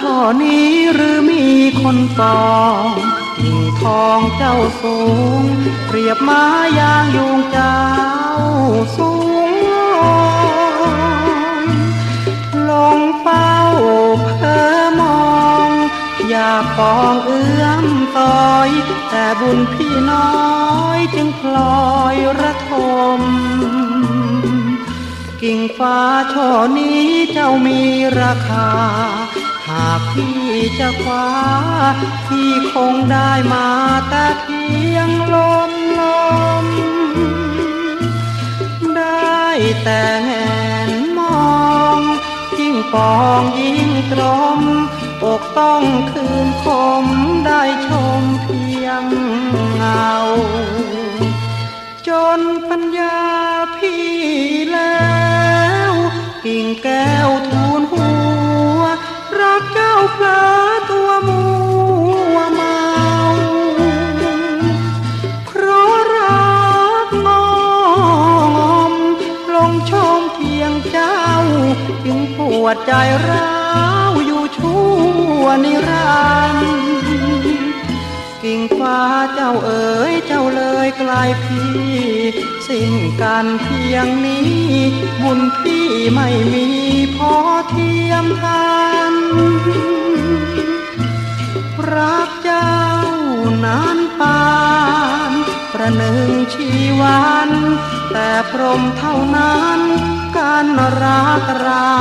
ช่อนี้หรือมีคนปองกิ่งทองเจ้าสูง เปรียบม้ายางยุงเจ้าสูงลงเป้าเพ้อมอง อยากปองเอื้อมต่อย แต่บุญพี่น้อยจึงพลอยระทม กิ่งฟ้าช่อนี้เจ้ามีราคาากพี่จะคว้าพี่คงได้มาแต่เพียงลมลม ได้แต่แงนมองยิ่งปองยิ่งตรมอกต้องคืนคมได้ชมเพียงเงา จนปัญญาพี่แล้วกิ่งแก้ ชมเพียงเจ้า จึงปวดใจร้าวอยู่ชั่วนิรันดร์กิ่งฟ้าเจ้าเอ๋ยเจ้าเลยกลายพี่ สิ้นกันเพียงนี้ บุญพี่ไม่มีพอเทียมทัน ประหนึ่งชีวันแต่พรหมเท่านั้นการรักเรา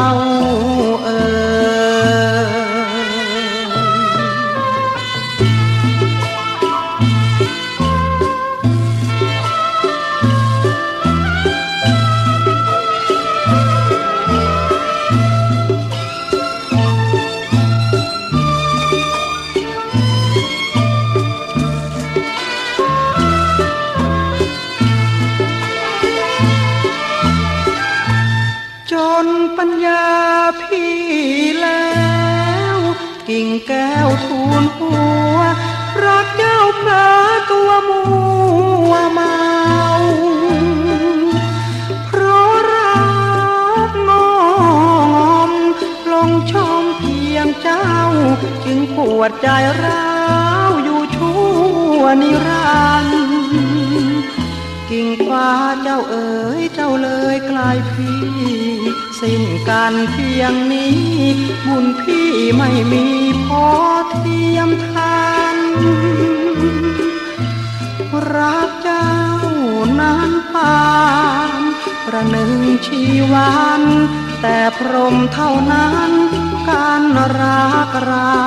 จนปัญญาพี่แล้วกิ่งแก้วทูลหัว รักเจ้าพระตัวมัวเมาเพราะรักงอมลงชมเพียงเจ้า จึงปวดใจร้าวอยู่ชั่วนิรันดร์ กิ่งฟ้าเจ้าเอ๋ยเจ้าเลยกลายพี่ สิ้นการเพียงนี้ บุญพี่ไม่มีพอเทียมทันรักเจ้านานปานประหนึ่งชีวันแต่พรหมเท่านั้นการรักเรา